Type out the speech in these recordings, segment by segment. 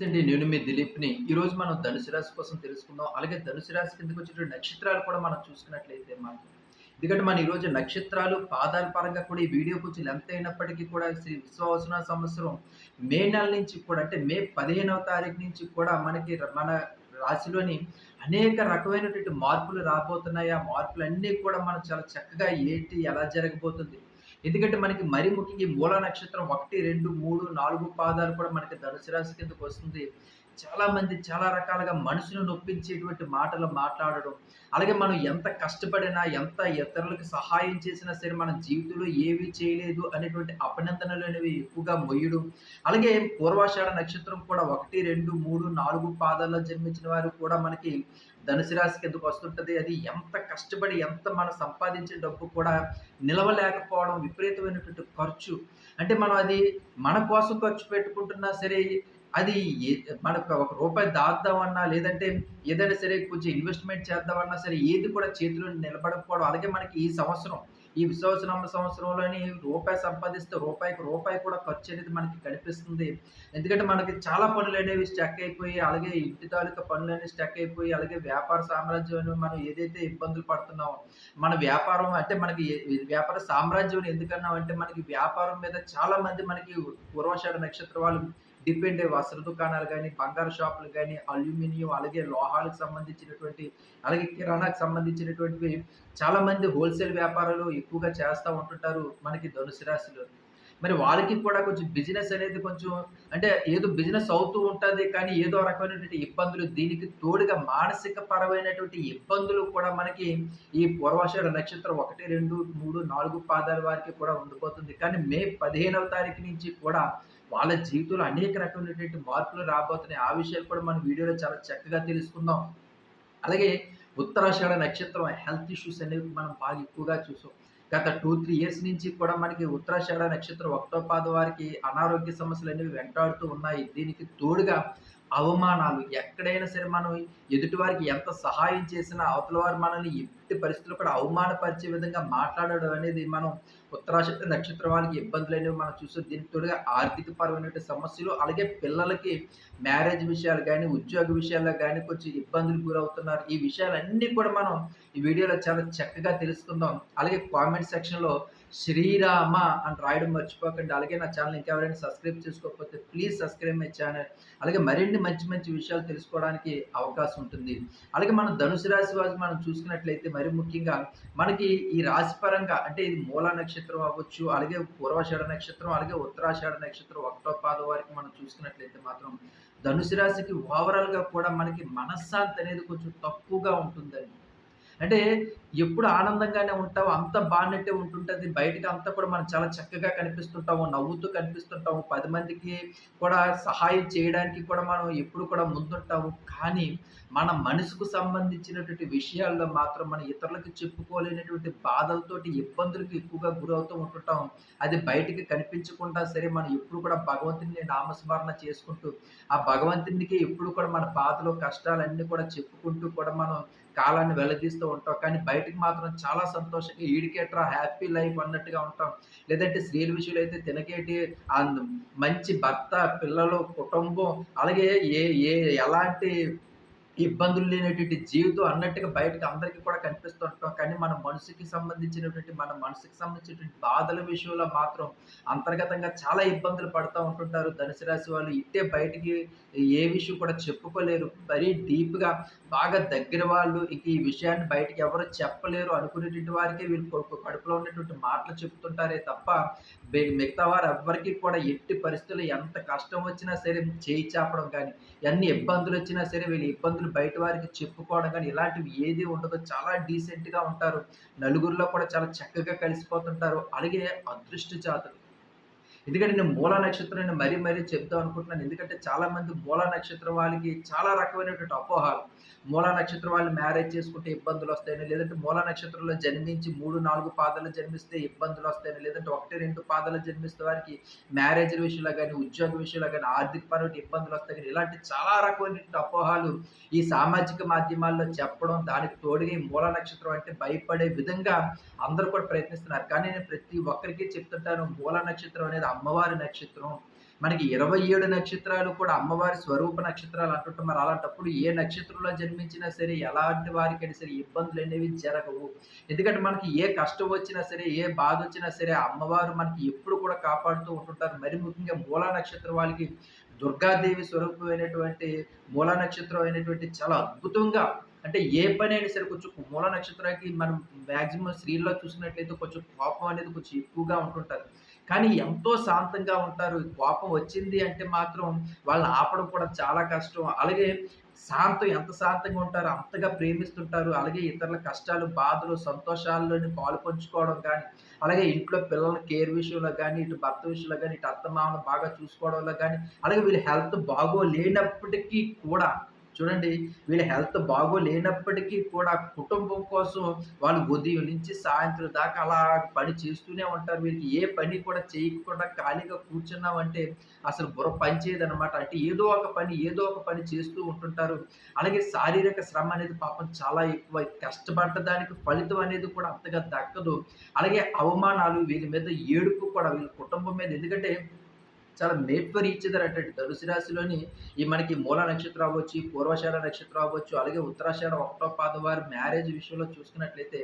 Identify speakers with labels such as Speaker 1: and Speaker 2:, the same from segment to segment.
Speaker 1: నమస్తే అండి నేను మీ దిలీప్ని. ఈరోజు మనం ధనుసు రాశి కోసం తెలుసుకుందాం. అలాగే ధనుసు రాశి కిందకి వచ్చేటువంటి నక్షత్రాలు కూడా మనం చూసుకున్నట్లయితే మనకు ఎందుకంటే మన ఈరోజు నక్షత్రాలు పాదాల పరంగా కూడా ఈ వీడియో కొంచెం లెంత్ అయినప్పటికీ కూడా శ్రీ విశ్వవసన సంవత్సరం మే నెల నుంచి కూడా అంటే మే పదిహేనవ తారీఖు నుంచి కూడా మనకి ర- మన రాశిలోని అనేక రకమైనటువంటి మార్పులు రాబోతున్నాయి. ఆ మార్పులన్నీ కూడా మనం చాలా చక్కగా ఏంటి ఎలా జరగబోతుంది ఎందుకంటే మనకి మరి ముఖ్యంగా ఈ మూల నక్షత్రం ఒకటి రెండు మూడు నాలుగు పాదాలు కూడా మనకి ధనుసు రాశి కిందకు వస్తుంది. చాలా మంది చాలా రకాలుగా మనసును నొప్పించేటువంటి మాటలు మాట్లాడడం అలాగే మనం ఎంత కష్టపడినా ఎంత ఇతరులకు సహాయం చేసినా సరే మన జీవితంలో ఏవి చేయలేదు అనేటువంటి అభినందనలు అనేవి ఎక్కువగా మొయ్యడం అలాగే పూర్వాషాఢ నక్షత్రం కూడా ఒకటి రెండు మూడు నాలుగు పాదాల్లో జన్మించిన వారు కూడా మనకి ధనుసు రాశి కిందకు వస్తుంటుంది? అది ఎంత కష్టపడి ఎంత మనం సంపాదించిన డబ్బు కూడా నిలవలేకపోవడం విపరీతమైనటువంటి ఖర్చు. అంటే మనం అది మన కోసం ఖర్చు పెట్టుకుంటున్నా సరే అది మనకు ఒక రూపాయి దాద్దామన్నా లేదంటే ఏదైనా సరే కొంచెం ఇన్వెస్ట్మెంట్ చేద్దామన్నా సరే ఏది కూడా చేతిలో నిలబడకపోవడం అలాగే మనకి ఈ సంవత్సరం ఈ విశ్వసనామ సంవత్సరంలోని రూపాయి సంపాదిస్తే రూపాయికి రూపాయి కూడా ఖర్చు అనేది మనకి కనిపిస్తుంది. ఎందుకంటే మనకి చాలా పనులు అనేవి స్టక్ అయిపోయి అలాగే ఇంటి తాలూకా పనులు అనేవి స్టక్ అయిపోయి అలాగే వ్యాపార సామ్రాజ్యం అనేవి మనం ఏదైతే ఇబ్బందులు పడుతున్నామో మన వ్యాపారం అంటే మనకి వ్యాపార సామ్రాజ్యం ఎందుకన్నాం అంటే మనకి వ్యాపారం మీద చాలా మంది మనకి పూర్వషాఢ నక్షత్ర వాళ్ళు డిపెండ్ అయ్యి వస్త్ర దుకాణాలు కానీ బంగారు షాపులు కానీ అల్యూమినియం అలాగే లోహాలకు సంబంధించినటువంటి అలాగే కిరాణాకు సంబంధించినటువంటివి చాలా మంది హోల్సేల్ వ్యాపారాలు ఎక్కువగా చేస్తూ ఉంటుంటారు మనకి ధనుసు రాశిలో. మరి వాళ్ళకి కూడా కొంచెం బిజినెస్ అనేది కొంచెం అంటే ఏదో బిజినెస్ అవుతూ ఉంటుంది కానీ ఏదో రకమైనటువంటి ఇబ్బందులు దీనికి తోడుగా మానసిక పరమైనటువంటి ఇబ్బందులు కూడా మనకి ఈ పూర్వాషాఢ నక్షత్రం ఒకటి రెండు మూడు నాలుగు పాదాల వారికి కూడా ఉండిపోతుంది. కానీ మే పదిహేనవ తారీఖు నుంచి కూడా వాళ్ళ జీవితంలో అనేక రకమైనటువంటి మార్పులు రాబోతున్నాయి. ఆ విషయాలు కూడా మన వీడియోలో చాలా చక్కగా తెలుసుకుందాం. అలాగే ఉత్తరాషాఢ నక్షత్రం హెల్త్ ఇష్యూస్ అనేవి మనం బాగా ఎక్కువగా చూసాం. గత టూ త్రీ ఇయర్స్ నుంచి కూడా మనకి ఉత్తరాషాఢ నక్షత్రం ఒకటో పాద వారికి అనారోగ్య సమస్యలు అనేవి వెంటాడుతూ ఉన్నాయి. దీనికి తోడుగా అవమానాలు ఎక్కడైనా సరే మనం ఎదుటి వారికి ఎంత సహాయం చేసినా అవతల వారు మనల్ని ఎట్టి పరిస్థితుల్లో కూడా అవమానపరిచే విధంగా మాట్లాడడం అనేది మనం ఉత్తరాశక్తి నక్షత్రం వాళ్ళకి ఇబ్బందులు అనేవి మనం చూస్తాం దీనికి తోడుగా ఆర్థిక పరమైనటువంటి సమస్యలు అలాగే పిల్లలకి మ్యారేజ్ విషయాలు కానీ ఉద్యోగ విషయాల్లో కానీ కొంచెం ఇబ్బందులు గురవుతున్నారు. ఈ విషయాలన్నీ కూడా మనం ఈ వీడియోలో చాలా చక్కగా తెలుసుకుందాం. అలాగే కామెంట్ సెక్షన్లో శ్రీరామ అని రాయడం మర్చిపోకండి. అలాగే నా ఛానల్ ఇంకెవరైనా సబ్స్క్రైబ్ చేసుకోకపోతే ప్లీజ్ సబ్స్క్రైబ్ మై ఛానల్. అలాగే మరిన్ని మంచి మంచి విషయాలు తెలుసుకోవడానికి అవకాశం ఉంటుంది. అలాగే మనం ధనుసు రాశి వారి మనం చూసుకున్నట్లయితే మరి ముఖ్యంగా మనకి ఈ రాశి పరంగా అంటే ఇది మూల నక్షత్రం అవ్వచ్చు అలాగే పూర్వాషాఢ నక్షత్రం అలాగే ఉత్తరాషాఢ నక్షత్రం ఒకటో పాద వారికి మనం చూసుకున్నట్లయితే మాత్రం ధనుసు రాశికి ఓవరాల్గా కూడా మనకి మనశ్శాంతి అనేది కొంచెం తక్కువగా ఉంటుందండి. అంటే ఎప్పుడు ఆనందంగానే ఉంటావు అంత బాగున్నట్టే ఉంటుంటుంది బయటకి అంతా కూడా మనం చాలా చక్కగా కనిపిస్తుంటాము నవ్వుతూ కనిపిస్తుంటాము. పది మందికి కూడా సహాయం చేయడానికి కూడా మనం ఎప్పుడు కూడా ముందుంటాము. కానీ మన మనసుకు సంబంధించినటువంటి విషయాల్లో మాత్రం మన ఇతరులకు చెప్పుకోలేనటువంటి బాధలతోటి ఇబ్బందులకు ఎక్కువగా గురవుతూ ఉంటుంటాం అది బయటికి కనిపించకుండా సరే మనం ఎప్పుడు కూడా భగవంతుని నామస్మరణ చేసుకుంటూ ఆ భగవంతునికి ఎప్పుడు కూడా మన బాధలు కష్టాలన్నీ కూడా చెప్పుకుంటూ కూడా మనం కాలాన్ని వెల్లదీస్తూ ఉంటాం. కానీ బయటకు మాత్రం చాలా సంతోషంగా ఈడికేట్రా హ్యాపీ లైఫ్ అన్నట్టుగా ఉంటాం. లేదంటే స్త్రీల విషయంలో అయితే తినకేటి మంచి భర్త పిల్లలు కుటుంబం అలాగే ఏ ఏ ఎలాంటి ఇబ్బందులు లేనటువంటి జీవితం అన్నట్టుగా బయటకు అందరికీ కూడా కనిపిస్తుంటాం. కానీ మన మనసుకి సంబంధించినటువంటి మన మనసుకి సంబంధించినటువంటి బాధల విషయంలో మాత్రం అంతర్గతంగా చాలా ఇబ్బందులు పడుతూ ఉంటుంటారు. ధనుసు రాశి వాళ్ళు ఇట్టే బయటికి ఏ విషయం కూడా చెప్పుకోలేరు. మరీ డీప్గా బాగా దగ్గర వాళ్ళు ఇక ఈ విషయాన్ని బయటికి ఎవరు చెప్పలేరు అనుకునేటువంటి వారికి వీళ్ళు కడుపులో ఉన్నటువంటి మాటలు చెప్తుంటారే తప్ప మిగతా వారు ఎవరికి కూడా ఎట్టి పరిస్థితుల్లో ఎంత కష్టం వచ్చినా సరే చేయి చాపడం కానీ ఎన్ని ఇబ్బందులు వచ్చినా సరే వీళ్ళు ఇబ్బందులు బయట వారికి చెప్పుకోవడం కానీ ఇలాంటివి ఏది ఉండదు. చాలా డీసెంట్గా ఉంటారు. నలుగురిలో కూడా చాలా చక్కగా కలిసిపోతుంటారు. అలాగే అదృష్ట జాతులు ఎందుకంటే నేను మూల నక్షత్రాన్ని మరీ మరీ చెప్దాం అనుకుంటున్నాను. ఎందుకంటే చాలామంది మూలా మూల నక్షత్రం వాళ్ళకి చాలా రకమైనటువంటి అపోహాలు. మూలా నక్షత్రం వాళ్ళు మ్యారేజ్ చేసుకుంటే ఇబ్బందులు వస్తాయని లేదంటే మూల నక్షత్రంలో జన్మించి మూడు నాలుగు పాదాలు జన్మిస్తే ఇబ్బందులు వస్తాయని లేదంటే ఒకటి రెండు పాదాలు జన్మిస్తే వారికి మ్యారేజ్ విషయంలో కానీ ఉద్యోగ విషయంలో కానీ ఆర్థిక పరమైన ఇబ్బందులు వస్తాయి ఇలాంటి చాలా రకమైనటువంటి అపోహాలు ఈ సామాజిక మాధ్యమాల్లో చెప్పడం దానికి తోడుగా ఈ మూల నక్షత్రం అంటే భయపడే విధంగా అందరూ కూడా ప్రయత్నిస్తున్నారు. కానీ నేను ప్రతి ఒక్కరికి చెప్తుంటాను మూల నక్షత్రం అనేది అమ్మవారి నక్షత్రం. మనకి ఇరవై ఏడు నక్షత్రాలు కూడా అమ్మవారి స్వరూప నక్షత్రాలు అంటుంటాం. మరి అలాంటప్పుడు ఏ నక్షత్రంలో జన్మించినా సరే ఎలాంటి వారికైనా సరే ఇబ్బందులు అనేవి జరగవు. ఎందుకంటే మనకి ఏ కష్టం వచ్చినా సరే ఏ బాధ వచ్చినా సరే అమ్మవారు మనకి ఎప్పుడు కూడా కాపాడుతూ ఉంటుంటారు. మరి ముఖ్యంగా మూలా నక్షత్రం వాళ్ళకి దుర్గాదేవి స్వరూపమైనటువంటి మూలా నక్షత్రం అయినటువంటి చాలా అద్భుతంగా అంటే ఏ పని అయినా సరే కొంచెం మూల నక్షత్రానికి మనం మ్యాక్సిమం స్త్రీల్లో చూసినట్లయితే కొంచెం కోపం అనేది కొంచెం ఎక్కువగా ఉంటుంటారు. కానీ ఎంతో శాంతంగా ఉంటారు. కోపం వచ్చింది అంటే మాత్రం వాళ్ళని ఆపడం కూడా చాలా కష్టం. అలాగే శాంతం ఎంత శాంతంగా ఉంటారో అంతగా ప్రేమిస్తుంటారు. అలాగే ఇతరుల కష్టాలు బాధలు సంతోషాల్లోని పాలు పంచుకోవడం కానీ అలాగే ఇంట్లో పిల్లల కేర్ విషయంలో కానీ ఇటు భర్త విషయంలో కానీ ఇటు అత్తమామను బాగా చూసుకోవడంలో కానీ అలాగే వీళ్ళ హెల్త్ బాగోలేనప్పటికీ కూడా చూడండి వీళ్ళ హెల్త్ బాగోలేనప్పటికీ కూడా కుటుంబం కోసం వాళ్ళు ఉదయం నుంచి సాయంత్రం దాకా అలా పని చేస్తూనే ఉంటారు. వీళ్ళకి ఏ పని కూడా చేయకుండా ఖాళీగా కూర్చున్నామంటే అసలు బుర్ర పనిచేయదనమాట అంటే ఏదో ఒక పని ఏదో ఒక పని చేస్తూ ఉంటుంటారు. అలాగే శారీరక శ్రమ అనేది పాపం చాలా ఎక్కువ. కష్టపడ్డదానికి ఫలితం అనేది కూడా అంతగా దక్కదు. అలాగే అవమానాలు వీళ్ళ మీద ఏడుపు కూడా వీళ్ళ కుటుంబం మీద. ఎందుకంటే చాలా మేట్ ఫర్ ఈచ్ అదర్ అంటే ధనుసు రాశిలోని ఈ మనకి మూల నక్షత్రం అవ్వచ్చు పూర్వశాల నక్షత్రం అవ్వచ్చు అలాగే ఉత్తరాషాఢ ఒకటో పాదం మ్యారేజ్ విషయంలో చూసుకున్నట్లయితే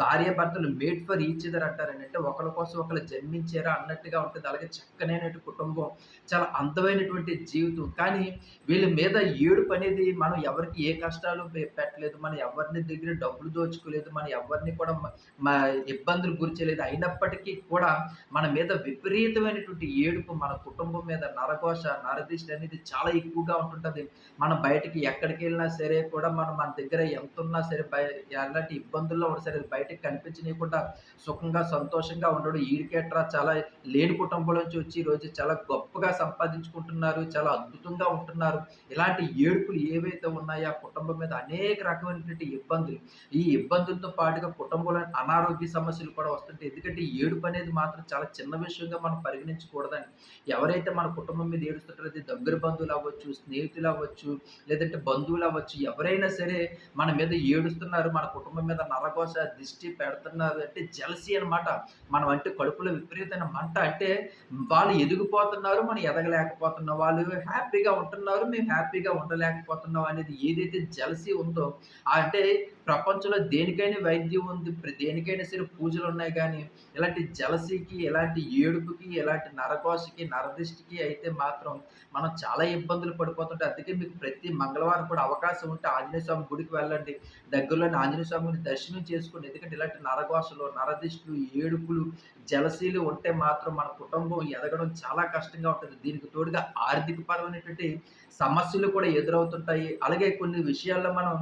Speaker 1: భార్య భర్తలు మేడ్ ఫర్ ఈచ్ ఇదర్ అంటారండి అంటే ఒకరి కోసం ఒకరు జన్మించారా అన్నట్టుగా ఉంటుంది. అలాగే చక్కనైనటువంటి కుటుంబం చాలా అందమైనటువంటి జీవితం. కానీ వీళ్ళ మీద ఏడుపు అనేది మనం ఎవరికి ఏ కష్టాలు పెట్టలేదు. మనం ఎవరిని దగ్గర డబ్బులు దోచుకోలేదు. మనం ఎవరిని కూడా మా ఇబ్బందులు గురిచేయలేదు అయినప్పటికీ కూడా మన మీద విపరీతమైనటువంటి ఏడుపు మన కుటుంబం మీద నరకోశ నరదిష్టి అనేది చాలా ఎక్కువగా ఉంటుంటుంది. మనం బయటికి ఎక్కడికి వెళ్ళినా సరే కూడా మనం మన దగ్గర ఎంత ఉన్నా సరే బయ ఎలాంటి ఇబ్బందుల్లో ఉన్నా సరే బయట బయటకు కనిపించనీయకుండా సుఖంగా సంతోషంగా ఉండడు. ఈడికేట్రా చాలా లేని కుటుంబం నుంచి వచ్చి ఈరోజు చాలా గొప్పగా సంపాదించుకుంటున్నారు చాలా అద్భుతంగా ఉంటున్నారు. ఇలాంటి ఏడుపులు ఏవైతే ఉన్నాయో ఆ కుటుంబం మీద అనేక రకమైనటువంటి ఇబ్బందులు. ఈ ఇబ్బందులతో పాటుగా కుటుంబంలో అనారోగ్య సమస్యలు కూడా వస్తుంటాయి. ఎందుకంటే ఏడుపు అనేది మాత్రం చాలా చిన్న విషయంగా మనం పరిగణించకూడదని ఎవరైతే మన కుటుంబం మీద ఏడుస్తుంటారో అది దగ్గర బంధువులు అవ్వచ్చు స్నేహితులు అవ్వచ్చు లేదంటే బంధువులు అవ్వచ్చు ఎవరైనా సరే మన మీద ఏడుస్తున్నారు మన కుటుంబం మీద నరగోస దిశ దృష్టి పెడుతున్నారు అంటే జలసి అనమాట మనం అంటే కడుపులో విపరీతమైన మంట అంటే వాళ్ళు ఎదిగిపోతున్నారు మనం ఎదగలేకపోతున్నాం. వాళ్ళు హ్యాపీగా ఉంటున్నారు మేము హ్యాపీగా ఉండలేకపోతున్నాం అనేది ఏదైతే జలసి ఉందో అంటే ప్రపంచంలో దేనికైనా వైద్యం ఉంది దేనికైనా సరే పూజలు ఉన్నాయి కానీ ఇలాంటి జలసికి ఇలాంటి ఏడుపుకి ఇలాంటి నరకోశకి నరదిష్టికి అయితే మాత్రం మనం చాలా ఇబ్బందులు పడిపోతుంటే అందుకే మీకు ప్రతి మంగళవారం కూడా అవకాశం ఉంటే ఆంజనేయ స్వామి గుడికి వెళ్ళండి. దగ్గరలోని ఆంజనేయ స్వామిని దర్శనం చేసుకోండి. ఎందుకంటే ఇలాంటి నరకోశలు నరదిష్టులు ఏడుపులు జలసీలు ఉంటే మాత్రం మన కుటుంబం ఎదగడం చాలా కష్టంగా ఉంటుంది. దీనికి తోడుగా ఆర్థిక పరమైనటువంటి సమస్యలు కూడా ఎదురవుతుంటాయి. అలాగే కొన్ని విషయాల్లో మనం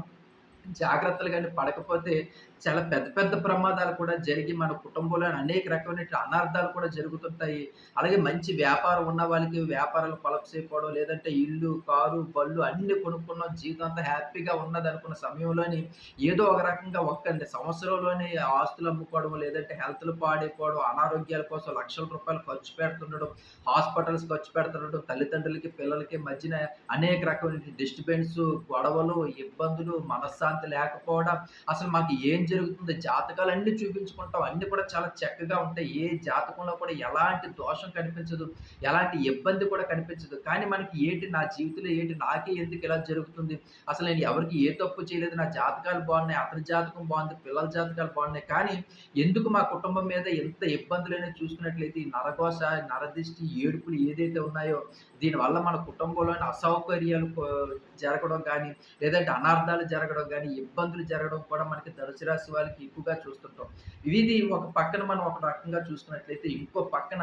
Speaker 1: జాగ్రత్తలు కానీ పడకపోతే చాలా పెద్ద పెద్ద ప్రమాదాలు కూడా జరిగి మన కుటుంబంలో అనేక రకమైన అనార్థాలు కూడా జరుగుతుంటాయి. అలాగే మంచి వ్యాపారం ఉన్న వాళ్ళకి వ్యాపారాలు కొలప్స్ లేదంటే ఇల్లు కారు బళ్ళు అన్ని కొనుక్కున్న జీవితం అంతా హ్యాపీగా ఉన్నది అనుకున్న సమయంలోని ఏదో ఒక రకంగా ఒక్క సంవత్సరంలోనే ఆస్తులు అమ్ముకోవడం లేదంటే హెల్త్లు పాడైపోవడం అనారోగ్యాల కోసం లక్షల రూపాయలు ఖర్చు పెడుతుండడం హాస్పిటల్స్ ఖర్చు పెడుతుండడం తల్లిదండ్రులకి పిల్లలకి మధ్యన అనేక రకమైన డిస్టర్బెన్స్ గొడవలు ఇబ్బందులు మనశ్శాంతి లేకపోవడం అసలు మాకు ఏం జరుగుతుంది జాతకాలన్నీ చూపించుకుంటాం. అన్నీ కూడా చాలా చక్కగా ఉంటాయి. ఏ జాతకంలో కూడా ఎలాంటి దోషం కనిపించదు ఎలాంటి ఇబ్బంది కూడా కనిపించదు. కానీ మనకి ఏంటి నా జీవితంలో ఏంటి నాకే ఎందుకు ఇలా జరుగుతుంది? అసలు నేను ఎవరికి ఏ తప్పు చేయలేదు. నా జాతకాలు బాగున్నాయి అతని జాతకం బాగుంది పిల్లల జాతకాలు బాగున్నాయి. కానీ ఎందుకు మా కుటుంబం మీద ఎంత ఇబ్బందులైనా చూసుకున్నట్లయితే ఈ నరకోశ నరదిష్టి ఏడుపులు ఏదైతే ఉన్నాయో దీనివల్ల మన కుటుంబంలోని అసౌకర్యాలు జరగడం కానీ లేదంటే అనార్థాలు జరగడం కానీ ఇబ్బందులు జరగడం కూడా మనకి ధనుసు రాశి వాళ్ళకి ఎక్కువగా చూస్తుంటాం. ఇది ఒక పక్కన మనం ఒక రకంగా చూసుకున్నట్లయితే ఇంకో పక్కన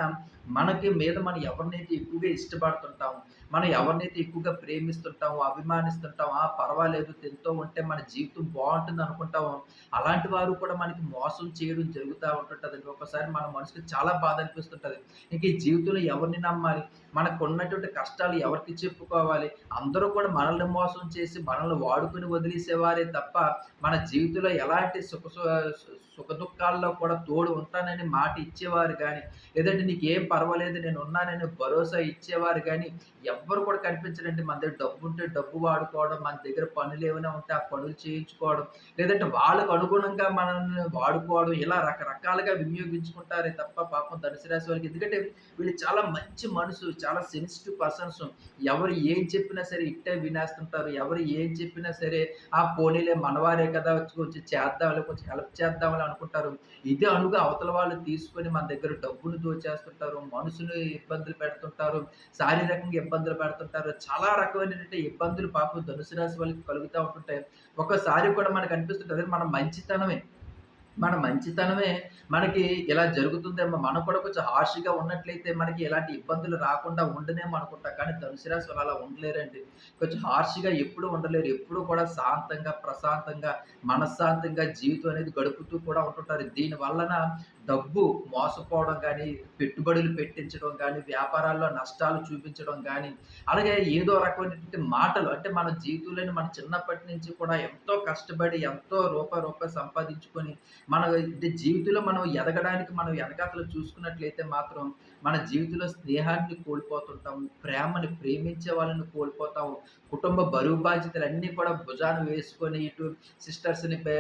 Speaker 1: మనకి మీద మనం ఎవరినైతే ఎక్కువగా ఇష్టపడుతుంటాం మనం ఎవరినైతే ఎక్కువగా ప్రేమిస్తుంటామో అభిమానిస్తుంటామో ఆ పర్వాలేదు తింటూ ఉంటే మన జీవితం బాగుంటుంది అనుకుంటామో అలాంటి వారు కూడా మనకి మోసం చేయడం జరుగుతూ ఉంటుంటుంది ఒకసారి మన మనసుకి చాలా బాధ అనిపిస్తుంటుంది. ఇంక ఈ జీవితంలో ఎవరిని నమ్మాలి? మనకు ఉన్నటువంటి కష్టాలు ఎవరికి చెప్పుకోవాలి? అందరూ కూడా మనల్ని మోసం చేసి మనల్ని వాడుకుని వదిలేసేవారే తప్ప మన జీవితంలో ఎలాంటి సుఖ సుఖ దుఃఖాల్లో కూడా తోడు ఉంటానని మాట ఇచ్చేవారు కానీ లేదంటే నీకు ఏం పర్వాలేదు నేను ఉన్నానని భరోసా ఇచ్చేవారు కానీ ఎవ్వరు కూడా కనిపించరండి. మన దగ్గర డబ్బు ఉంటే డబ్బు వాడుకోవడం, మన దగ్గర పనులు ఏమైనా ఉంటే ఆ పనులు చేయించుకోవడం, లేదంటే వాళ్ళకు అనుగుణంగా మనల్ని వాడుకోవడం, ఇలా రకరకాలుగా వినియోగించుకుంటారే తప్ప పాపం ధనుసు రాశి వాళ్ళకి ఎందుకంటే వీళ్ళు చాలా మంచి మనసు, చాలా సెన్సిటివ్ పర్సన్స్. ఎవరు ఏం చెప్పినా సరే ఇట్టే వినేస్తుంటారు. ఎవరు ఏం చెప్పినా సరే, ఆ పోనీలే మనవారే కదా! కొంచెం చేద్దామని కొంచెం హెల్ప్ చేద్దామని అనుకుంటారు. ఇదే అనుగా అవతల వాళ్ళు తీసుకొని మన దగ్గర డబ్బును దోచేస్తుంటారు. మనసును ఇబ్బందులు పెడుతుంటారు. శారీరకంగా ఇబ్బంది ఇబ్బందులు పెడుతుంటారు. చాలా రకమైనటువంటి ఇబ్బందులు పాపం ధనుసు రాశి వాళ్ళకి కలుగుతూ ఉంటుంటాయి. ఒక్కోసారి కూడా మనకు అనిపిస్తుంటది మన మంచితనమే మన మంచితనమే మనకి ఇలా జరుగుతుందేమో మనం కూడా కొంచెం హార్ష్‌గా ఉన్నట్లయితే మనకి ఎలాంటి ఇబ్బందులు రాకుండా ఉండనేమో అనుకుంటాం కానీ ధనుసు రాశి వాళ్ళు అలా ఉండలేరండి. కొంచెం హార్ష్‌గా ఎప్పుడూ ఉండలేరు. ఎప్పుడూ కూడా శాంతంగా, ప్రశాంతంగా, మనశ్శాంతంగా జీవితం అనేది గడుపుతూ కూడా ఉంటుంటారు. దీని వలన డబ్బు మోసపోవడం కానీ పెట్టుబడులు పెట్టించడం కానీ వ్యాపారాల్లో నష్టాలు చూపించడం కానీ అలాగే ఏదో రకమైనటువంటి మాటలు అంటే మన జీవితంలోని మన చిన్నప్పటి నుంచి కూడా ఎంతో కష్టపడి, ఎంతో రూప రూపాయి సంపాదించుకొని మన అంటే జీవితంలో మనం ఎదగడానికి మనం వెనకాతల చూసుకున్నట్లయితే మాత్రం మన జీవితంలో స్నేహాన్ని కోల్పోతుంటాము. ప్రేమని ప్రేమించే వాళ్ళని కోల్పోతాము. కుటుంబ బరువు బాధ్యతలన్నీ కూడా భుజాన వేసుకొని ఇటు సిస్టర్స్‌ని పే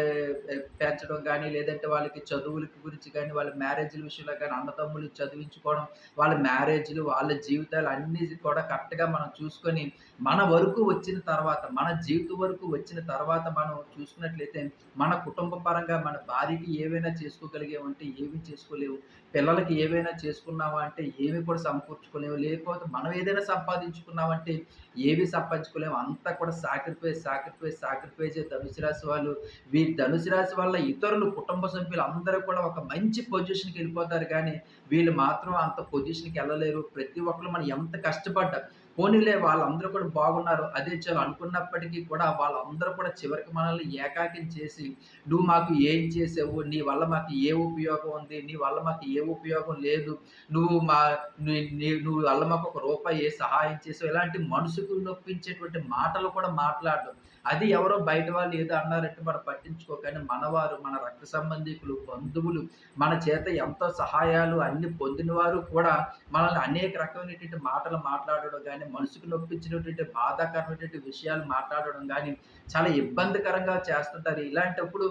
Speaker 1: పెంచడం కానీ లేదంటే వాళ్ళకి చదువుల గురించి కానీ వాళ్ళ మ్యారేజ్‌ల విషయంలో కానీ అన్నదమ్ములు చదివించుకోవడం, వాళ్ళ మ్యారేజ్‌లు, వాళ్ళ జీవితాలు అన్నీ కూడా కరెక్ట్‌గా మనం చూసుకొని, మన వరకు వచ్చిన తర్వాత, మన జీవితం వరకు వచ్చిన తర్వాత మనం చూసుకున్నట్లయితే, మన కుటుంబ పరంగా మన భార్యకి ఏవైనా చేసుకోగలిగామంటే ఏమీ చేసుకోలేవు పిల్లలకి ఏవైనా చేసుకున్నావా అంటే ఏమి కూడా సమకూర్చుకోలేము. లేకపోతే మనం ఏదైనా సంపాదించుకున్నామంటే ఏవి సంపాదించుకోలేము. అంతా కూడా సాక్రిఫైస్, సాక్రిఫైస్, సాక్రిఫైస్ ధనుసు రాశి వాళ్ళు. వీరి ధనుసు రాశి వల్ల ఇతరులు కుటుంబ సభ్యులు అందరూ కూడా ఒక మంచి పొజిషన్కి వెళ్ళిపోతారు కానీ వీళ్ళు మాత్రం అంత పొజిషన్కి వెళ్ళలేరు ప్రతి ఒక్కరు మనం ఎంత కష్టపడ్డా పోనీలే వాళ్ళందరూ కూడా బాగున్నారు. అదే చాలు అనుకున్నప్పటికీ కూడా వాళ్ళందరూ కూడా చివరికి మనల్ని ఏకాకిని చేసి, "నువ్వు మాకు ఏం చేసావు? నీ వల్ల మాకు ఏ ఉపయోగం ఉంది? నీ వల్ల మాకు ఏ ఉపయోగం లేదు. నువ్వు మా నీ నువ్వు వల్ల మాకు ఒక రూపాయి ఏ సహాయం చేసావు?" ఇలాంటి మనసుకు నొప్పించేటువంటి మాటలు కూడా మాట్లాడడం. అది ఎవరో బయట వాళ్ళు ఏదో అన్నారంటే మనం పట్టించుకోకని మనవారు, మన రక్త సంబంధికులు, బంధువులు మన చేత ఎంతో సహాయాలు అన్ని పొందిన వారు కూడా మనల్ని అనేక రకమైనటువంటి మాటలు మాట్లాడడం కానీ మనసుకు నొప్పించినటువంటి బాధాకరమైనటువంటి విషయాలు మాట్లాడడం కానీ చాలా ఇబ్బందికరంగా చేస్తుంటారు. ఇలాంటప్పుడు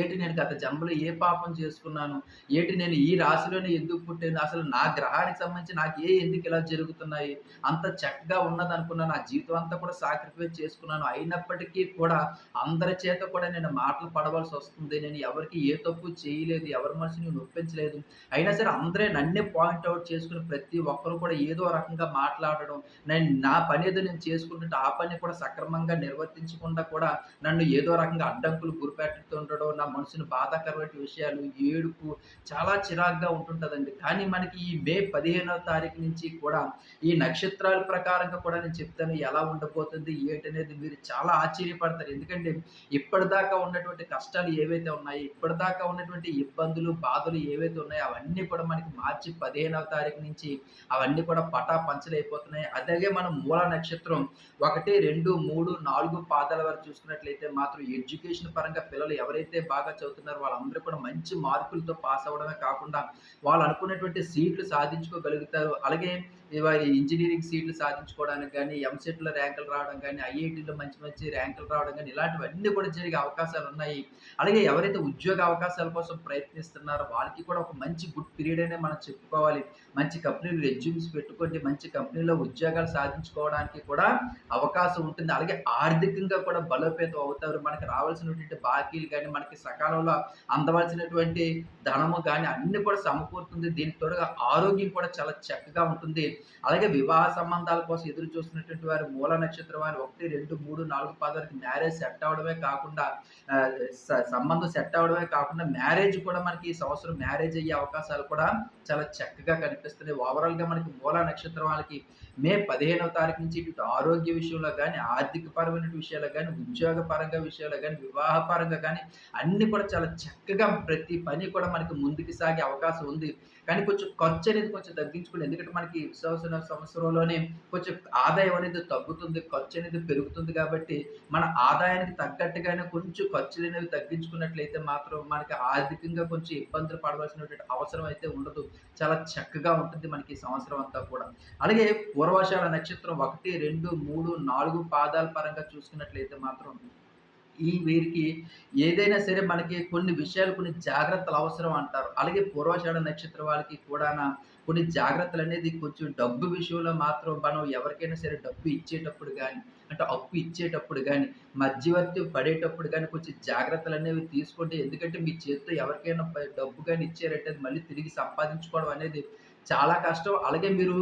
Speaker 1: ఏటి నేను గత జన్మలో ఏ పాపం చేసుకున్నాను? ఏటి నేను ఈ రాశిలోనే ఎందుకు పుట్టాను? అసలు నా గ్రహానికి సంబంధించి నాకు ఏ ఎందుకు ఇలా జరుగుతున్నాయి? అంత చక్కగా ఉన్నదనుకున్న నా జీవితం అంతా కూడా సాక్రిఫైస్ చేసుకున్నాను. అయినప్పటికీ కూడా అందరి చేత కూడా నేను మాటలు పడవలసి వస్తుంది నేను ఎవరికీ ఏ తప్పు చేయలేదు. ఎవరి మనసుని నొప్పించలేదు. అయినా సరే అందరే నన్నే పాయింట్ అవుట్ చేసుకుని ప్రతి ఒక్కరు కూడా ఏదో రకంగా మాట్లాడడం, నేను నా పని ఏదో నేను చేసుకుంటుంటే ఆ పని కూడా సక్రమంగా నిర్వర్తించకుండా కూడా నన్ను ఏదో రకంగా అడ్డంకులు గురిపెట్టుతుండడం నా మనసుని బాధాకరమైన విషయాలు, ఏడుపు చాలా చిరాకుగా ఉంటుంటుందండి కానీ మనకి ఈ మే 15వ తారీఖు నుంచి కూడా ఈ నక్షత్రాల ప్రకారంగా కూడా నేను చెప్తాను ఎలా ఉండబోతుంది, ఏంటనేది మీరు చాలా ఆశ్చర్యపడతారు. ఎందుకంటే ఇప్పటిదాకా ఉన్నటువంటి కష్టాలు ఏవైతే ఉన్నాయో, ఇప్పటిదాకా ఉన్నటువంటి ఇబ్బందులు, బాధలు ఏవైతే ఉన్నాయో అవన్నీ కూడా మనకి మార్చి 15వ తారీఖు నుంచి అవన్నీ కూడా పటా పంచలైపోతున్నాయి అలాగే మనం మూల నక్షత్రం 1, 2, 3, 4 పాదాల వరకు చూసుకున్నట్లయితే మాత్రం ఎడ్యుకేషన్ పరంగా పిల్లలు ఎవరైతే బాగా చదువుతున్నారో వాళ్ళందరూ కూడా మంచి మార్కులతో పాస్ అవ్వడమే కాకుండా వాళ్ళు అనుకున్నటువంటి సీట్లు సాధించుకోగలుగుతారు. అలాగే వారి ఇంజనీరింగ్ సీట్లు సాధించుకోవడానికి కానీ ఎంసెట్‌లో ర్యాంకులు రావడం కానీ ఐఐటీలో మంచి మంచి ర్యాంకులు రావడం కానీ ఇలాంటివన్నీ కూడా జరిగే అవకాశాలు ఉన్నాయి అలాగే ఎవరైతే ఉద్యోగ అవకాశాల కోసం ప్రయత్నిస్తున్నారో వాళ్ళకి కూడా ఒక మంచి గుడ్ పీరియడ్ అనే మనం చెప్పుకోవాలి. మంచి కంపెనీలు రెజ్యూమ్స్ పెట్టుకోండి. మంచి కంపెనీలో ఉద్యోగాలు సాధించుకోవడానికి కూడా అవకాశం ఉంటుంది. అలాగే ఆర్థికంగా కూడా బలోపేతం అవుతారు. మనకి రావాల్సినటువంటి బాకీలు కానీ మనకి సకాలంలో అందవలసినటువంటి ధనము కానీ అన్ని కూడా సమకూరుతుంది. దీని తోడుగా ఆరోగ్యం కూడా చాలా చక్కగా ఉంటుంది. అలాగే వివాహ సంబంధాల కోసం ఎదురు చూస్తున్నటువంటి వారు మూల నక్షత్రం వారు 1, 2, 3, 4 పాదాలకి మ్యారేజ్ సెట్ అవ్వడమే కాకుండా సంబంధం సెట్ అవ్వడమే కాకుండా మ్యారేజ్ కూడా మనకి ఈ సంవత్సరం మ్యారేజ్ అయ్యే అవకాశాలు కూడా చాలా చక్కగా కనిపిస్తున్నాయి. ఓవరాల్‌గా మనకి మూల నక్షత్రం వాళ్ళకి మే 15వ తారీఖు నుంచి ఇటు ఆరోగ్య విషయంలో కానీ ఆర్థిక పరమైన విషయాలు కానీ ఉద్యోగ పరంగా విషయాలు కానీ వివాహ పరంగా కానీ అన్నీ కూడా చాలా చక్కగా ప్రతి పని కూడా మనకి ముందుకు సాగే అవకాశం ఉంది. కానీ కొంచెం ఖర్చు అనేది కొంచెం తగ్గించుకోండి. ఎందుకంటే మనకి విశ్వాసన సంవత్సరంలోనే కొంచెం ఆదాయం అనేది తగ్గుతుంది. ఖర్చు అనేది పెరుగుతుంది కాబట్టి మన ఆదాయానికి తగ్గట్టుగానే కొంచెం ఖర్చులనేవి తగ్గించుకున్నట్లయితే మాత్రం మనకి ఆర్థికంగా కొంచెం ఇబ్బందులు పడవలసినటువంటి అవసరం అయితే ఉండదు. చాలా చక్కగా ఉంటుంది మనకి సంవత్సరం అంతా కూడా. అలాగే పూర్వాషాఢ నక్షత్రం 1, 2, 3, 4 పాదాల పరంగా చూసుకున్నట్లయితే మాత్రం ఈ వీరికి ఏదైనా సరే మనకి కొన్ని విషయాలు కొన్ని జాగ్రత్తలు అవసరం అంటారు. అలాగే పూర్వాషాఢ నక్షత్ర వాళ్ళకి కూడా కొన్ని జాగ్రత్తలు అనేది కొంచెం డబ్బు విషయంలో మాత్రం మనం ఎవరికైనా సరే డబ్బు ఇచ్చేటప్పుడు కానీ అంటే అప్పు ఇచ్చేటప్పుడు కానీ మధ్యవర్తి పడేటప్పుడు కానీ కొంచెం జాగ్రత్తలు అనేవి తీసుకోండి. ఎందుకంటే మీ చేతితో ఎవరికైనా డబ్బు కానీ ఇచ్చారంటే మళ్ళీ తిరిగి సంపాదించుకోవడం అనేది చాలా కష్టం. అలాగే మీరు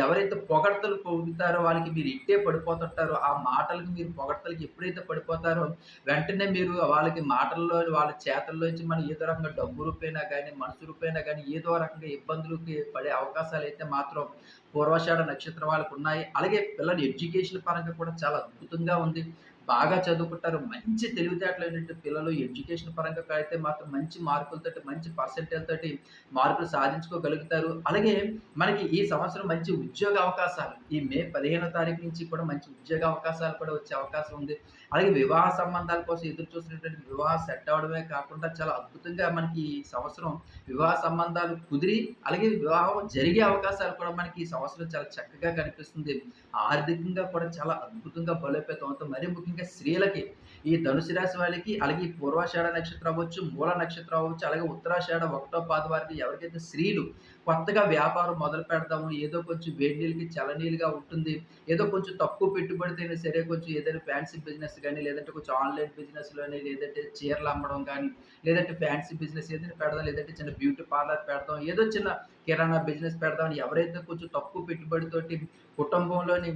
Speaker 1: ఎవరైతే పొగడ్తలు పొగుతారో వాళ్ళకి మీరు ఇట్టే పడిపోతుంటారో, ఆ మాటలకి మీరు పొగడతలకి ఎప్పుడైతే పడిపోతారో, వెంటనే మీరు వాళ్ళకి మాటల్లో వాళ్ళ చేతల్లోంచి మనం ఏదో రకంగా డబ్బు రూపైనా కానీ మనసు రూపైనా కానీ ఏదో రకంగా ఇబ్బందులకి పడే అవకాశాలు అయితే మాత్రం పూర్వాషాఢ నక్షత్రం వాళ్ళకున్నాయి. అలాగే పిల్లల ఎడ్యుకేషన్ పరంగా కూడా చాలా అద్భుతంగా ఉంది. బాగా చదువుకుంటారు. మంచి తెలివితేటలైనటువంటి పిల్లలు ఎడ్యుకేషన్ పరంగా అయితే మాత్రం మంచి మార్కులతోటి, మంచి పర్సెంటేజ్ తోటి మార్కులు సాధించుకోగలుగుతారు. అలాగే మనకి ఈ సంవత్సరం మంచి ఉద్యోగ అవకాశాలు ఈ మే 15 తారీఖు నుంచి కూడా మంచి ఉద్యోగ అవకాశాలు కూడా వచ్చే అవకాశం ఉంది. అలాగే వివాహ సంబంధాల కోసం ఎదురు చూసినటువంటి వివాహ సెట్ అవడమే కాకుండా చాలా అద్భుతంగా మనకి ఈ సంవత్సరం వివాహ సంబంధాలు కుదిరి, అలాగే వివాహం జరిగే అవకాశాలు కూడా మనకి ఈ సంవత్సరం చాలా చక్కగా కనిపిస్తుంది. ఆర్థికంగా కూడా చాలా అద్భుతంగా బలోపేతం అవుతాం. మరీ ముఖ్యంగా స్త్రీలకి ఈ ధనుసు రాశి వాళ్ళకి, అలాగే పూర్వాషాఢ నక్షత్రం అవ్వచ్చు, మూల నక్షత్రం అవ్వచ్చు, అలాగే ఉత్తరాషాఢ ఒకటో పాద వారికి ఎవరికైతే స్త్రీలు కొత్తగా వ్యాపారం మొదలు పెడదాము, ఏదో కొంచెం వేడి నీళ్ళకి చలనీళ్ళుగా ఉంటుంది. ఏదో కొంచెం తక్కువ పెట్టుబడితేనే సరే కొంచెం ఏదైనా ఫ్యాన్సీ బిజినెస్ కానీ లేదంటే కొంచెం ఆన్‌లైన్ బిజినెస్లో లేదంటే చీరలు అమ్మడం కానీ లేదంటే ఫ్యాన్సీ బిజినెస్ ఏదైనా పెడదాం, లేదంటే చిన్న బ్యూటీ పార్లర్ పెడదాం, ఏదో చిన్న కిరాణా బిజినెస్ పెడదాం అని ఎవరైతే కొంచెం తక్కువ పెట్టుబడితోటి కుటుంబంలోని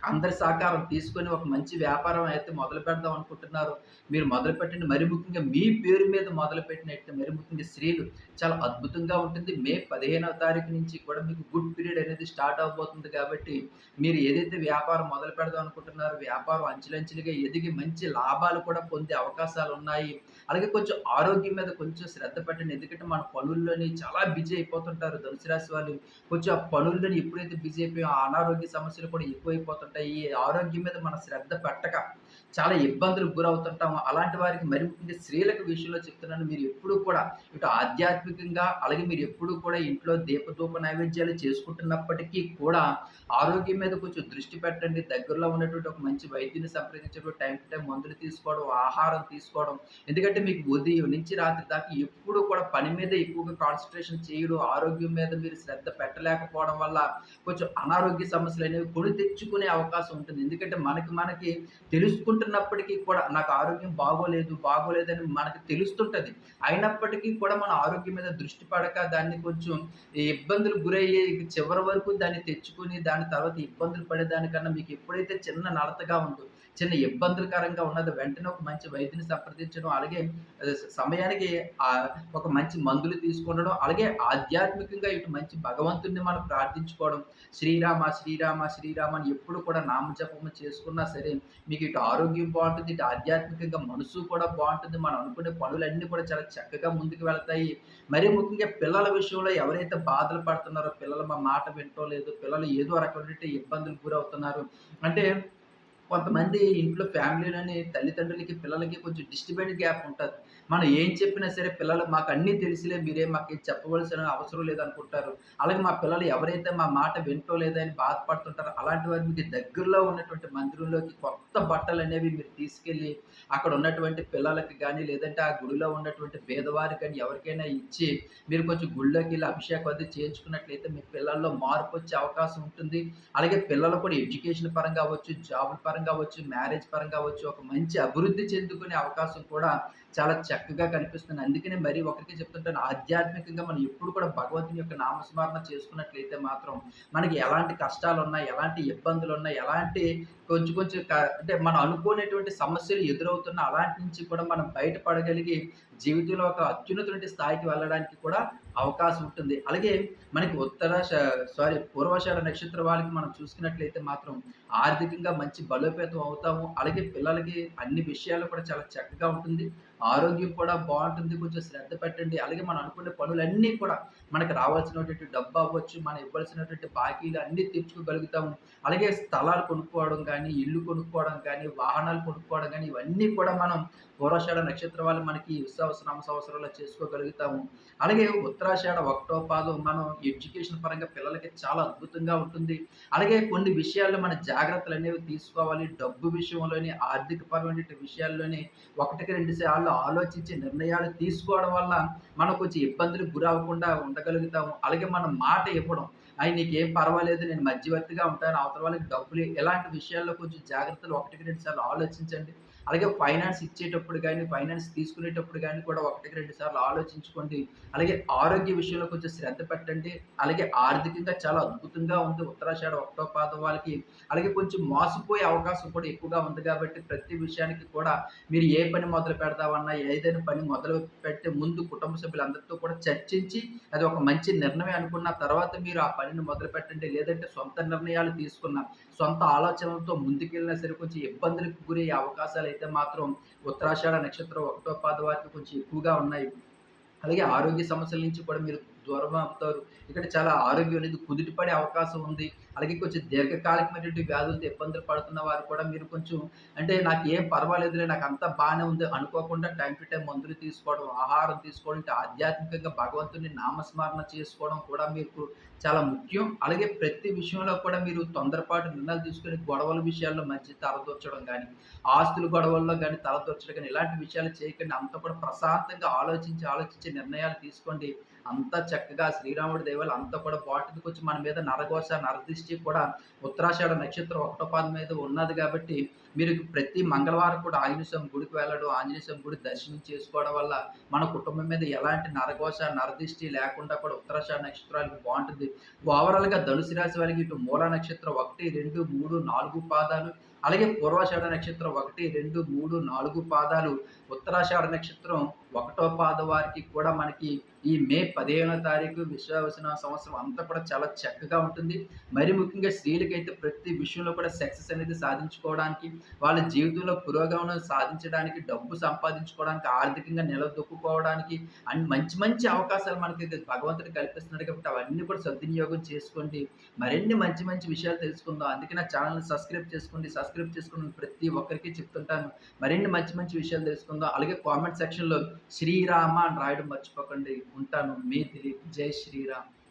Speaker 1: అందరి సహకారం తీసుకొని ఒక మంచి వ్యాపారం అయితే మొదలు పెడదాం అనుకుంటున్నారు మీరు మొదలుపెట్టండి. మరి ముఖ్యంగా మీ పేరు మీద మొదలు పెట్టినట్టు మరి ముఖ్యంగా స్త్రీలు చాలా అద్భుతంగా ఉంటుంది. మే 15వ తారీఖు నుంచి కూడా మీకు గుడ్ పీరియడ్ అనేది స్టార్ట్ అవ్వబోతుంది కాబట్టి, మీరు ఏదైతే వ్యాపారం మొదలు పెడదాం అనుకుంటున్నారో, వ్యాపారం అంచెలంచెలుగా ఎదిగి మంచి లాభాలు కూడా పొందే అవకాశాలు ఉన్నాయి అలాగే కొంచెం ఆరోగ్యం మీద కొంచెం శ్రద్ధ పెట్టండి. ఎందుకంటే మన పనుల్లోని చాలా బిజీ అయిపోతుంటారు ధనుసు రాశి వాళ్ళు. కొంచెం ఆ పనుల్లోని ఎప్పుడైతే బిజీ అయిపోయామో అనారోగ్య సమస్యలు కూడా ఎక్కువైపోతుంటాయి. ఈ ఆరోగ్యం మీద మనం శ్రద్ధ పెట్టక చాలా ఇబ్బందులకు గురవుతుంటాము. అలాంటి వారికి మరి ముఖ్యంగా స్త్రీలకు విషయంలో చెప్తున్నాను. మీరు ఎప్పుడూ కూడా ఇటు ఆధ్యాత్మికంగా అలాగే మీరు ఎప్పుడూ కూడా ఇంట్లో దీపధూప నైవేద్యాలు చేసుకుంటున్నప్పటికీ కూడా ఆరోగ్యం మీద కొంచెం దృష్టి పెట్టండి. దగ్గరలో ఉన్నటువంటి ఒక మంచి వైద్యుని సంప్రదించడం, టైం టు టైం మందులు తీసుకోవడం, ఆహారం తీసుకోవడం. ఎందుకంటే మీకు ఉదయం నుంచి రాత్రి దాకా ఎప్పుడూ కూడా పని మీద ఎక్కువగా కాన్సన్ట్రేషన్ చేయడం, ఆరోగ్యం మీద మీరు శ్రద్ధ పెట్టలేకపోవడం వల్ల కొంచెం అనారోగ్య సమస్యలు అనేవి కొని తెచ్చుకునే అవకాశం ఉంటుంది. ఎందుకంటే మనకి మనకి తెలుసుకుంటున్నప్పటికీ కూడా నాకు ఆరోగ్యం బాగోలేదు, బాగోలేదని మనకు తెలుస్తుంటది. అయినప్పటికీ కూడా మన ఆరోగ్యం మీద దృష్టి పడక దాన్ని కొంచెం ఇబ్బందులు గురయ్యే చివరి వరకు దాన్ని తెచ్చుకొని దాని తర్వాత ఇబ్బందులు పడేదానికన్నా మీకు ఎప్పుడైతే చిన్న నడతగా ఉందో, చిన్న ఇబ్బందికరంగా ఉన్నది వెంటనే ఒక మంచి వైద్యుని సంప్రదించడం, అలాగే సమయానికి ఒక మంచి మందులు తీసుకుండడం అలాగే ఆధ్యాత్మికంగా ఇటు మంచి భగవంతుడిని మనం ప్రార్థించుకోవడం. శ్రీరామ, శ్రీరామ, శ్రీరామ అని ఎప్పుడు కూడా నామజపము చేసుకున్నా సరే మీకు ఇటు ఆరోగ్యం బాగుంటుంది ఇటు ఆధ్యాత్మికంగా మనసు కూడా బాగుంటుంది మనం అనుకునే పనులన్నీ కూడా చాలా చక్కగా ముందుకు వెళ్తాయి. మరీ ముఖ్యంగా పిల్లల విషయంలో ఎవరైతే బాధలు పడుతున్నారో, పిల్లలు మా మాట వింటో లేదు, పిల్లలు ఏదో రకమైన ఇబ్బందులు గురవుతున్నారు. అంటే కొంతమంది ఇంట్లో ఫ్యామిలీలోని తల్లిదండ్రులకి, పిల్లలకి కొంచెం డిస్టర్బెన్స్ గ్యాప్ ఉంటుంది మనం ఏం చెప్పినా సరే పిల్లలు మాకు అన్నీ తెలిసిలే మీరే మాకు చెప్పవలసిన అవసరం లేదనుకుంటారు. అలాగే మా పిల్లలు ఎవరైతే మా మాట వింటో లేదని బాధపడుతుంటారో, అలాంటి వారు మీకు దగ్గరలో ఉన్నటువంటి మందిరంలోకి కొత్త బట్టలు అనేవి మీరు తీసుకెళ్ళి, అక్కడ ఉన్నటువంటి పిల్లలకి కానీ లేదంటే ఆ గుడిలో ఉన్నటువంటి పేదవారికి కానీ ఎవరికైనా ఇచ్చి, మీరు కొంచెం గుడిలోకెళ్ళి అభిషేకం అది చేయించుకున్నట్లయితే మీ పిల్లల్లో మార్పు వచ్చే అవకాశం ఉంటుంది. అలాగే పిల్లలు కూడా ఎడ్యుకేషన్ పరంగా అవ్వచ్చు, జాబుల పరంగా అవ్వచ్చు, మ్యారేజ్ పరంగా అవ్వచ్చు, ఒక మంచి అభివృద్ధి చెందుకునే అవకాశం కూడా చాలా చక్కగా కనిపిస్తుంది. అందుకనే మరి ఒకరికి చెప్తుంటాను ఆధ్యాత్మికంగా మనం ఎప్పుడు కూడా భగవంతుని యొక్క నామస్మరణ చేసుకున్నట్లయితే మాత్రం మనకి ఎలాంటి కష్టాలున్నా, ఎలాంటి ఇబ్బందులు ఉన్నాయి ఎలాంటి కొంచెం కొంచెం క అంటే మనం అనుకోనటువంటి సమస్యలు ఎదురవుతున్న అలాంటి నుంచి కూడా మనం బయటపడగలిగి జీవితంలో ఒక అత్యున్నతమైన స్థాయికి వెళ్ళడానికి కూడా అవకాశం ఉంటుంది. అలాగే మనకి ఉత్తర సారీ పూర్వశాల నక్షత్ర వాళ్ళకి మనం చూసుకున్నట్లయితే మాత్రం ఆర్థికంగా మంచి బలోపేతం అవుతాము. అలాగే పిల్లలకి అన్ని విషయాలు కూడా చాలా చక్కగా ఉంటుంది. ఆరోగ్యం కూడా బాగుంటుంది కొంచెం శ్రద్ధ పెట్టండి అలాగే మనం అనుకునే పనులన్నీ కూడా మనకు రావాల్సినటువంటి డబ్బు అవ్వచ్చు మనం ఇవ్వాల్సినటువంటి బాకీలు అన్నీ తీర్చుకోగలుగుతాము. అలాగే స్థలాలు కొనుక్కోవడం కానీ ఇల్లు కొనుక్కోవడం కానీ వాహనాలు కొనుక్కోవడం కానీ ఇవన్నీ కూడా మనం పూర్వషాఢ నక్షత్రం వాళ్ళు మనకి విశ్వాసనామ సంవత్సరాల్లో చేసుకోగలుగుతాము. అలాగే ఉత్తరాషాఢ ఒకటో పాదం మనం ఎడ్యుకేషన్ పరంగా పిల్లలకి చాలా అద్భుతంగా ఉంటుంది. అలాగే కొన్ని విషయాల్లో మన జాగ్రత్తలు అనేవి తీసుకోవాలి. డబ్బు విషయంలోని ఆర్థిక పరమైన విషయాల్లోని ఒకటికి రెండు సార్లు ఆలోచించి నిర్ణయాలు తీసుకోవడం వల్ల మనం కొంచెం ఇబ్బందులకు గురవ్వకుండా పెట్టగలుగుతాము. అలాగే మన మాట ఇవ్వడం. అయి నీకేం పర్వాలేదు నేను మధ్యవర్తిగా ఉంటాను అవతల వాళ్ళకి డబ్బులు ఇలాంటి విషయాల్లో కొంచెం జాగ్రత్తలు ఒకటికి రెండు సార్లు ఆలోచించండి. అలాగే ఫైనాన్స్ ఇచ్చేటప్పుడు కానీ ఫైనాన్స్ తీసుకునేటప్పుడు కానీ కూడా ఒకటికి రెండు సార్లు ఆలోచించుకోండి. అలాగే ఆరోగ్య విషయంలో కొంచెం శ్రద్ధ పెట్టండి. అలాగే ఆర్థికంగా చాలా అద్భుతంగా ఉంది. ఉత్తరాషాఢ ఒకటో పాదం వాళ్ళకి. అలాగే కొంచెం మోసపోయే అవకాశం కూడా ఎక్కువగా ఉంది కాబట్టి ప్రతి విషయానికి కూడా మీరు ఏ పని మొదలు పెడతామన్నా ఏదైనా పని మొదలు పెట్టే ముందు కుటుంబ సభ్యులందరితో కూడా చర్చించి అది ఒక మంచి నిర్ణయం అనుకున్న తర్వాత మీరు ఆ పనిని మొదలు పెట్టండి. లేదంటే సొంత నిర్ణయాలు తీసుకున్న సొంత ఆలోచనలతో ముందుకెళ్ళినా సరే కొంచెం ఇబ్బందులకు గురయ్యే అవకాశాలు అయితే మాత్రం ఉత్తరాషాఢ నక్షత్రం ఒకటో పాద వారికి కొంచెం ఎక్కువగా ఉన్నాయి. అలాగే ఆరోగ్య సమస్యల నుంచి కూడా మీరు దూరం అవుతారు. ఇక్కడ చాలా ఆరోగ్యం అనేది కుదుటిపడే అవకాశం ఉంది. అలాగే కొంచెం దీర్ఘకాలికమైనటువంటి వ్యాధులతో ఇబ్బందులు పడుతున్న వారు కూడా మీరు కొంచెం అంటే నాకు ఏం పర్వాలేదులే నాకు అంతా బాగానే ఉంది అనుకోకుండా టైం టు టైం మందులు తీసుకోవడం ఆహారం తీసుకోవడం అంటే ఆధ్యాత్మికంగా భగవంతుని నామస్మరణ చేసుకోవడం కూడా మీకు చాలా ముఖ్యం. అలాగే ప్రతి విషయంలో కూడా మీరు తొందరపాటు నిర్ణయాలు తీసుకుని గొడవల విషయాల్లో మంచి తలదొచ్చడం కానీ ఆస్తుల గొడవల్లో కానీ తలదొచ్చడం కానీ ఇలాంటి విషయాలు చేయకండి. అంత కూడా ప్రశాంతంగా ఆలోచించి ఆలోచించి నిర్ణయాలు తీసుకోండి. అంత చక్కగా శ్రీరాముడి దేవాలు అంత కూడా బాటికి వచ్చి మన మీద నరఘోష నరదిష్టి కూడా ఉత్తరాషాఢ నక్షత్రం ఒకటో పాదం మీద ఉన్నది కాబట్టి మీరు ప్రతి మంగళవారం కూడా ఆంజనేయ స్వామి గుడికి వెళ్ళడం ఆంజనేయ స్వామి గుడి దర్శనం చేసుకోవడం వల్ల మన కుటుంబం మీద ఎలాంటి నరఘోష నరదిష్టి లేకుండా కూడా ఉత్తరాషాఢ నక్షత్రాలకి బాగుంటుంది. ఓవరాల్గా ధనుసు రాశి వారికి ఇటు మూల నక్షత్రం ఒకటి రెండు మూడు నాలుగు పాదాలు అలాగే పూర్వాషాఢ నక్షత్రం ఒకటి రెండు మూడు నాలుగు పాదాలు. ఉత్తరాషాఢ నక్షత్రం ఒకటో పాద వారికి కూడా మనకి ఈ మే పదిహేనో తారీఖు విశ్వవసన సంవత్సరం అంతా కూడా చాలా చక్కగా ఉంటుంది. మరి ముఖ్యంగా స్త్రీలకైతే ప్రతి విషయంలో కూడా సక్సెస్ అనేది సాధించుకోవడానికి వాళ్ళ జీవితంలో పురోగమనం సాధించడానికి డబ్బు సంపాదించుకోవడానికి ఆర్థికంగా నిలదొక్కుకోవడానికి అండ్ మంచి మంచి అవకాశాలు మనకి భగవంతుడు కల్పిస్తున్నాడు కాబట్టి అవన్నీ కూడా సద్వినియోగం చేసుకోండి. మరిన్ని మంచి మంచి విషయాలు తెలుసుకుందాం. అందుకే నా ఛానల్ని సబ్స్క్రైబ్ చేసుకోండి. సబ్స్క్రైబ్ చేసుకుని ప్రతి ఒక్కరికి చెప్తుంటాను. మరిన్ని మంచి మంచి విషయాలు తెలుసుకుందాం. అలాగే కామెంట్ సెక్షన్లో శ్రీరామ అని రాయడం మర్చిపోకండి. ఉంటాను. మీ దిలీప్. జై శ్రీరామ్.